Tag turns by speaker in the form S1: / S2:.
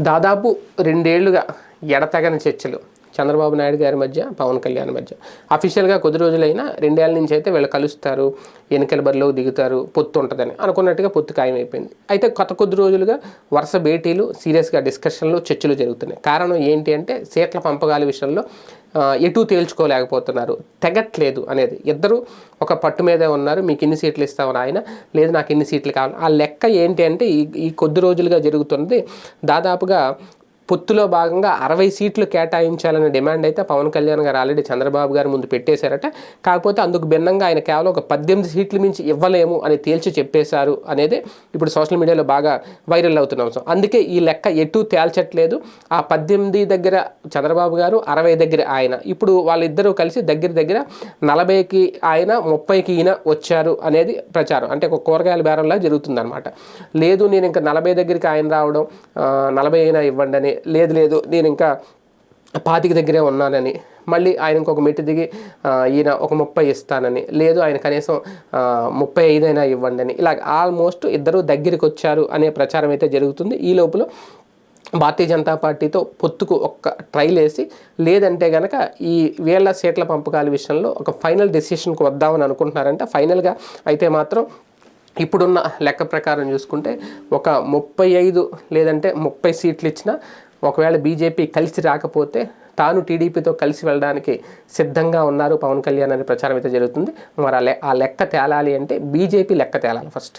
S1: దాదాపు రెండేళ్ళుగా ఎడతగని చర్చలు చంద్రబాబు నాయుడు గారి మధ్య పవన్ కళ్యాణ్ మధ్య. అఫీషియల్గా కొద్ది రోజులైనా రెండేళ్ళ నుంచి అయితే వీళ్ళు కలుస్తారు ఎన్నికల బరిలో దిగుతారు పొత్తు ఉంటుందని అనుకున్నట్టుగా పొత్తు ఖాయమైపోయింది. అయితే కొత్త కొద్ది రోజులుగా వరుస భేటీలు సీరియస్గా డిస్కషన్లు చర్చలు జరుగుతున్నాయి. కారణం ఏంటి అంటే సీట్ల పంపకాల విషయంలో ఎటు తేల్చుకోలేకపోతున్నారు. తెగట్లేదు అనేది. ఇద్దరు ఒక పట్టు మీదే ఉన్నారు. మీకు ఇన్ని సీట్లు ఇస్తామని ఆయన లేదు నాకు ఇన్ని సీట్లు కావాలి. ఆ లెక్క ఏంటి అంటే ఈ ఈ కొద్ది రోజులుగా జరుగుతున్నది దాదాపుగా పొత్తులో భాగంగా అరవై సీట్లు కేటాయించాలనే డిమాండ్ అయితే పవన్ కళ్యాణ్ గారు ఆల్రెడీ చంద్రబాబు గారు ముందు పెట్టేశారట. కాకపోతే అందుకు భిన్నంగా ఆయన కేవలం ఒక పద్దెనిమిది సీట్లు మించి ఇవ్వలేము అని తేల్చి చెప్పేశారు అనేది ఇప్పుడు సోషల్ మీడియాలో బాగా వైరల్ అవుతున్న. అంశం అందుకే ఈ లెక్క ఎటు తేల్చట్లేదు. ఆ పద్దెనిమిది దగ్గర చంద్రబాబు గారు అరవై దగ్గర ఆయన. ఇప్పుడు వాళ్ళిద్దరూ కలిసి దగ్గర దగ్గర నలభైకి ఆయన ముప్పైకి ఈయన వచ్చారు అనేది ప్రచారం. అంటే ఒక కూరగాయల బేరంలా జరుగుతుందన్నమాట. లేదు నేను ఇంకా నలభై దగ్గరికి ఆయన రావడం నలభై అయినా ఇవ్వండి అని లేదు లేదు నేను ఇంకా పాతికి దగ్గరే ఉన్నానని. మళ్ళీ ఆయన ఇంకొక మెట్టు దిగి ఈయన ఒక ముప్పై ఇస్తానని. లేదు ఆయన కనీసం ముప్పై ఐదైనా ఇవ్వండి అని. ఇలా ఆల్మోస్ట్ ఇద్దరు దగ్గరికి వచ్చారు అనే ప్రచారం అయితే జరుగుతుంది. ఈ లోపల భారతీయ జనతా పార్టీతో పొత్తుకు ఒక్క ట్రైల్ వేసి లేదంటే కనుక ఈ వేళ్ళ సీట్ల పంపకాల విషయంలో ఒక ఫైనల్ డెసిషన్కి వద్దామని అనుకుంటున్నారంటే. ఫైనల్గా అయితే మాత్రం ఇప్పుడున్న లెక్క ప్రకారం చూసుకుంటే ఒక ముప్పై ఐదు లేదంటే ముప్పై సీట్లు ఇచ్చిన ఒకవేళ బీజేపీ కలిసి రాకపోతే తాను టీడీపీతో కలిసి వెళ్ళడానికి సిద్ధంగా ఉన్నారు పవన్ కళ్యాణ్ అనే ప్రచారం అయితే జరుగుతుంది. మరి ఆ లెక్క తేలాలి అంటే బీజేపీ లెక్క తేలాలి ఫస్ట్.